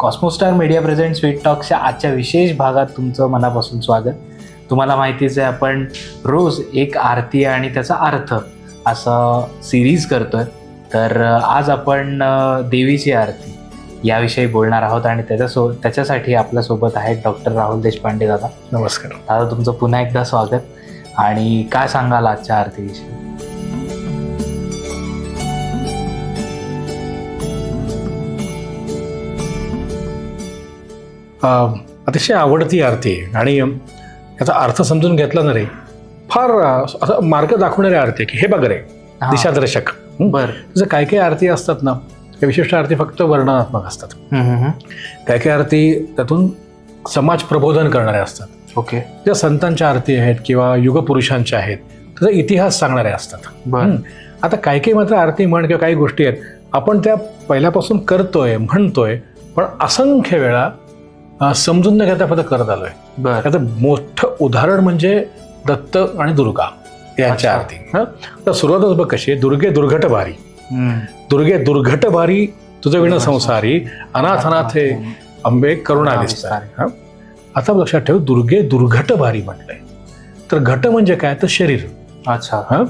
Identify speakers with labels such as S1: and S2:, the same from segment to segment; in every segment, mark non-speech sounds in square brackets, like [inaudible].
S1: कॉस्मोस्टार media present sweet टॉकच्या आजच्या विशेष भागात तुमचं मनापासून स्वागत. तुम्हाला माहितीच आहे आपण रोज एक आरती आणि त्याचा अर्थ असं सिरीज करतोय. तर आज आपण देवीची आरती याविषयी बोलणार आहोत आणि त्याच्यासो त्याच्यासाठी आपल्यासोबत आहेत डॉक्टर राहुल देशपांडे दादा.
S2: नमस्कार.
S1: दादा तुमचं पुन्हा एकदा स्वागत. आणि काय सांगाल आजच्या आरतीविषयी?
S2: अतिशय आवडती आरती आहे. आणि याचा अर्थ समजून घेतला ना रे फार असं मार्ग दाखवणारी आरती आहे की हे बघ रे. दिशादर्शक?
S1: बर.
S2: जसं काय काय आरती असतात ना त्या विशिष्ट आरती फक्त वर्णनात्मक असतात. काय काय आरती त्यातून समाज प्रबोधन करणाऱ्या असतात.
S1: ओके.
S2: ज्या संतांच्या आरती आहेत किंवा युगपुरुषांच्या आहेत त्याचा इतिहास सांगणाऱ्या असतात. आता काही काही मात्र आरती म्हण किंवा काही गोष्टी आहेत आपण त्या पहिल्यापासून करतोय म्हणतोय पण असंख्य वेळा समजून न घेता फक्त करत आलोय.
S1: बर.
S2: त्याचं मोठं उदाहरण म्हणजे दत्त आणि दुर्गा यांच्या. आरती. हं? तर सुरुवातच बघ कशी आहे. दुर्गे दुर्घट भारी. दुर्गे दुर्घट भारी तुझं विण संसारी अनाथ अनाथ हे. अंबे करुणा हं? आता लक्षात ठेव दुर्गे दुर्घट भारी म्हटलंय. तर घट म्हणजे काय? तर शरीर.
S1: अच्छा.
S2: हा?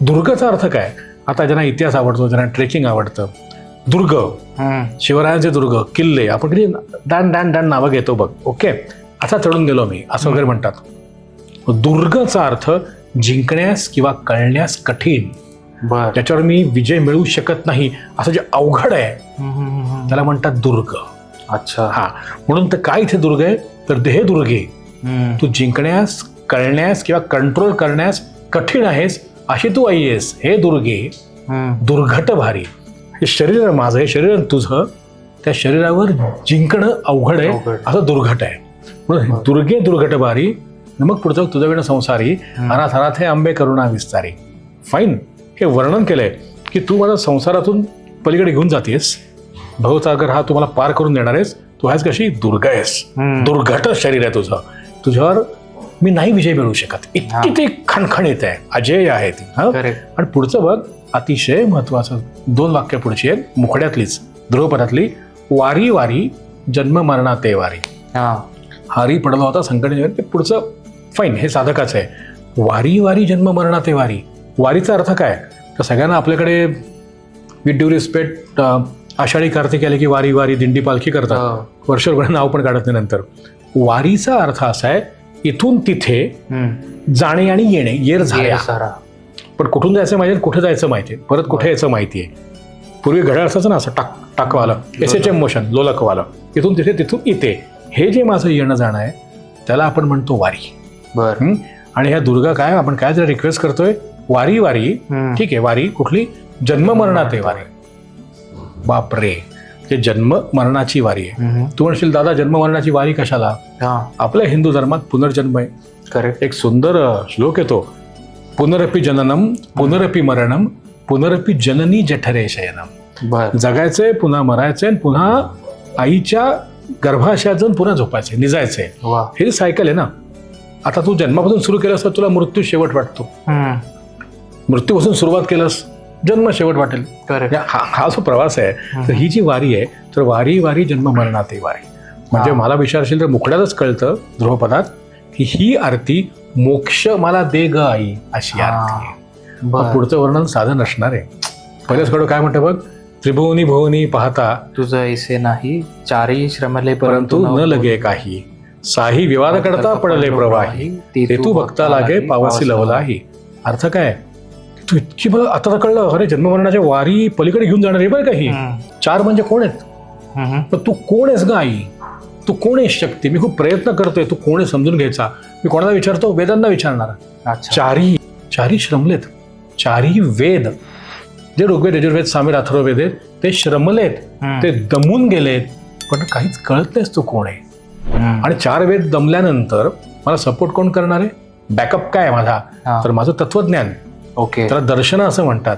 S2: दुर्गचा अर्थ काय? आता ज्यांना इतिहास आवडतो ज्यांना ट्रेकिंग आवडतं दुर्ग.
S1: हम्म.
S2: शिवरायांचे दुर्ग किल्ले. आपण किती डॅन डॅन डॅन नावं घेतो बघ. ओके? आता चढून गेलो मी. असं वगैरे म्हणतात. दुर्गचा अर्थ जिंकण्यास किंवा कळण्यास कठीण.
S1: बर.
S2: ज्याच्यावर मी विजय मिळवू शकत नाही असं जे अवघड आहे
S1: हम्म, हम्म, हम्म.
S2: त्याला म्हणतात दुर्ग.
S1: अच्छा.
S2: हा. म्हणून तर काय इथे दुर्ग आहे? तर हे दुर्गे
S1: हम्म.
S2: तू जिंकण्यास कळण्यास किंवा कंट्रोल करण्यास कठीण आहेस अशी तू आई आहेस. हे दुर्गे
S1: हम्म.
S2: दुर्घट भारी हे शरीर माझं हे शरीर तुझं त्या शरीरावर जिंकणं अवघड आहे. असं दुर्घट आहे म्हणून
S1: बरं.
S2: दुर्गे दुर्घट आणि मग पुढचं तुझं विण संसारी. अनाथ अनाथ हे आंबे करुणा विस्तारी फाईन हे वर्णन केलंय की तू मला संसारातून पलीकडे घेऊन जातेस भवसागर हा तुम्हाला पार करून देणार आहेस तू आहेस कशी दुर्ग आहेस. दुर्घट शरीर आहे तुझं तुझ्यावर मी नाही विजय मिळवू शकत इतकी. ते खणखणीत आहे अजय आहे ती हा. आणि पुढचं बघ अतिशय महत्वाचं दोन वाक्य पुढची आहेत मुखड्यातलीच ध्रुवपदातली वारी वारी जन्म मरणा ते वारी
S1: हा.
S2: हारी पडला होता संकट. ते पुढचं फाईन हे साधकाचं आहे वारी वारी जन्म मरणा ते वारी वारीचा अर्थ काय तर सगळ्यांना आपल्याकडे with due respect Ashadhi Kartik आले की वारी वारी दिंडी पालखी करतात
S1: हो.
S2: वर्षभर नाव पण काढत नाही नंतर वारीचा अर्थ असा आहे इथून तिथे. जाणे आणि येणे येर
S1: ये
S2: झाल्या
S1: सारा.
S2: पण कुठून जायचं माहिती आहे? कुठे जायचं माहिती आहे? परत कुठे यायचं माहिती आहे? पूर्वी घड्याळ असायचं ना असं टाक टाकवालं एस एच एम मोशन लोलकवालं. इथून तिथे तिथून इथे. हे जे माझं येणं जाणं आहे त्याला आपण म्हणतो वारी.
S1: बर?
S2: आणि ह्या दुर्गा काय आपण काय जर रिक्वेस्ट करतोय? वारी वारी. ठीक आहे वारी कुठली? जन्म मरणात आहे वारी. बापरे. ते जन्म मरणाची वारी आहे. तू म्हणशील दादा जन्म मरणाची वारी कशाला?
S1: हा.
S2: आपल्या हिंदू धर्मात पुनर्जन्म आहे.
S1: करेक्ट
S2: एक सुंदर श्लोक येतो. पुनरपी जननम पुनरपी मरणम पुनरपी जननी जठरे शयनम. जगायचंय पुन्हा मरायचंय आणि पुन्हा आईच्या गर्भाशयात जाऊन पुन्हा झोपायचंय निजायचंय.
S1: वा.
S2: हे सायकल आहे ना? आता तू जन्मापासून सुरू केलंस तर तुला मृत्यू शेवट वाटतो. मृत्यूपासून सुरुवात केलंस जन्म शेवट वाटेल या- हा हा जो प्रवास आहे तर ही जी वारी आहे तर वारी वारी जन्म मरणात वारी. म्हणजे. मला विचारशील तर मुखड्यातच कळतं ध्रुवपदात की ही आरती मोक्ष मला दे ग आई अशी. आरती आहे. मग
S1: बर.
S2: पुढचं वर्णन साधं नसणार आहे. पहिलेच कडं काय म्हणतं बघ त्रिभुवनी भुवनी पाहता.
S1: तुझं ऐसे नाही चारही श्रमले
S2: परंतु न लगे काही. साही विवाद करता पडले प्रवाही. ते तू भक्ता लागे पावसी लवलाही. अर्थ काय? तू इतकी मला आता तर कळलं अरे जन्ममरणाच्या वारी पलीकडे घेऊन जाणार आहे बरं का ही. चार म्हणजे कोण आहेत. पण तू कोण आहेस ग आई? तू कोण आहेस शक्ती? मी खूप प्रयत्न करतोय तू कोण आहे समजून घ्यायचा? मी कोणाला विचारतो? वेदांना विचारणार.
S1: अच्छा.
S2: चारी चारी श्रमलेत. चारी वेद. जे ऋग्वेद यजुर्वेद सामीर अथर्ववेद आहेत ते श्रमलेत. ते दमून गेलेत. पण काहीच कळत नाहीस तू कोण आहे. आणि चार वेद दमल्यानंतर मला सपोर्ट कोण करणार आहे? बॅकअप काय आहे माझा. तर माझं तत्वज्ञान.
S1: ओके.
S2: त्याला दर्शन असं म्हणतात.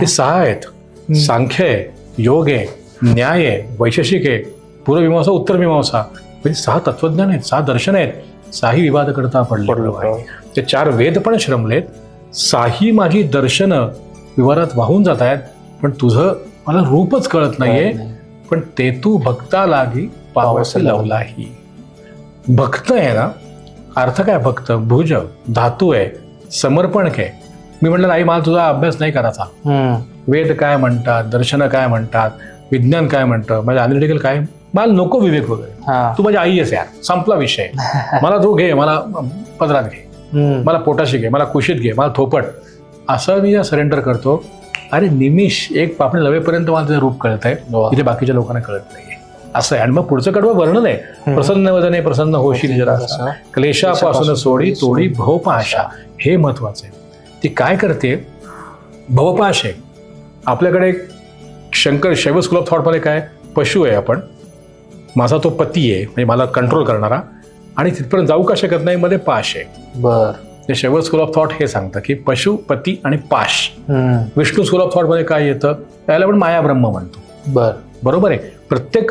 S2: ते सहा आहेत. सांख्य आहे योग आहे न्याय आहे वैशेषिक आहे पूर्वमीमांसा उत्तरमीमांसा. म्हणजे सहा तत्वज्ञान आहेत सहा दर्शन आहेत. साही विवाद करता पडले. ते चार वेद पण श्रमलेत. साही माझी दर्शनं विवादात वाहून जात आहेत. पण तुझं मला रूपच कळत नाहीये.
S1: नाही.
S2: पण ते तू भक्ता लागी पावसी लावलाही. भक्त आहे ना? अर्थ काय भक्त? भुज धातू आहे समर्पण काय मी म्हटलं नाही मला तुझा अभ्यास नाही करायचा. वेद काय म्हणतात दर्शन काय म्हणतात विज्ञान काय म्हणतं माझ्या अनलिटिकल काय? मला नको विवेक वगैरे. तू माझी आई आहेस यार संपला विषय. [laughs] मला तू घे मला पदरात घे. मला पोटाशी घे मला कुशीत घे मला थोपट. असं मी सरेंडर करतो अरे निमिष एक पापणी लवेपर्यंत मला त्याचं रूप कळत आहे. तिथे बाकीच्या लोकांना कळत नाहीये. असं आहे. आणि मग पुढचं कडवं वर्णन आहे. प्रसन्न वदने प्रसन्न होशील जरा. क्लेशापासून सोडी तोडी भवपाशा हे महत्वाचं आहे. ती काय करते? भवपाश आहे. आपल्याकडे एक शंकर शैव स्कूल ऑफ थॉटमध्ये काय? पशु आहे आपण. माझा तो पती आहे म्हणजे मला कंट्रोल करणारा. आणि तिथपर्यंत जाऊ का शकत नाही? मध्ये पाश आहे.
S1: बर.
S2: ते शैव स्कूल ऑफ थॉट हे सांगतं की पशु पती आणि पाश. विष्णू स्कूल ऑफ थॉटमध्ये काय येतं? त्याला आपण मायाब्रह्म म्हणतो.
S1: बर.
S2: बरोबर आहे. प्रत्येक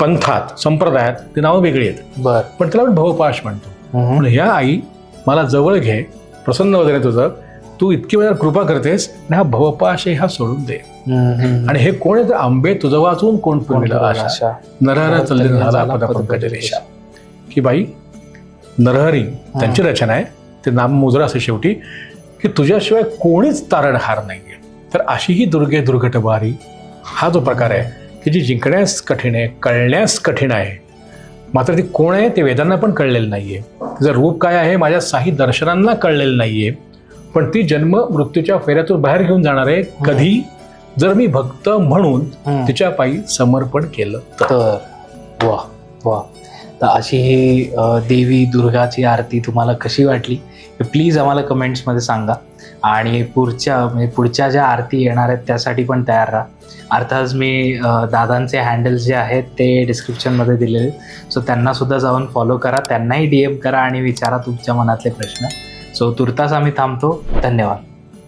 S2: पंथात संप्रदायात ती नावं वेगळी आहेत.
S1: बर.
S2: पण त्याला आपण भवपाश म्हणतो. पण ह्या आई मला जवळ घे. प्रसन्न वगैरे तुझं तू इतकी माझ्यावर कृपा करतेस आणि हा भवपाश आहे हा सोडून दे. आणि हे कोण आहे तर आंबे तुझं वाचून कोण पुरविलं आशा. नरहर झाला पंकज रेषा की बाई नरहरी त्यांची रचना आहे. ते नाम मुजरा असे शेवटी की तुझ्याशिवाय कोणीच तारणहार नाहीये. तर अशी ही दुर्गे दुर्घट बारी हा जो प्रकार आहे की जी जिंकण्यास कठीण आहे कळण्यास कठीण आहे मात्र ती कोण आहे ते वेदांना पण कळलेलं नाहीये. तिचं रूप काय आहे माझ्या साही दर्शनांना कळलेलं नाहीये. पण ती जन्म मृत्यूच्या फेऱ्यातून बाहेर घेऊन जाणार आहे कधी? जर मी भक्त म्हणून. तिच्या पायी समर्पण केलं तर.
S1: वा वा तर अशी ही देवी दुर्गाची आरती तुम्हाला कशी वाटली? प्लीज आम्हाला कमेंट्समध्ये सांगा. आणि पुढच्या म्हणजे पुढच्या ज्या आरती येणार आहेत त्यासाठी पण तयार राहा. अर्थात मी दादांचे हँडल्स जे आहेत ते डिस्क्रिप्शनमध्ये दिलेले. सो त्यांनासुद्धा जाऊन फॉलो करा. त्यांनाही डी एम करा आणि विचारा तुमच्या मनातले प्रश्न. सो तुर्तास आम्ही थांबतो. धन्यवाद.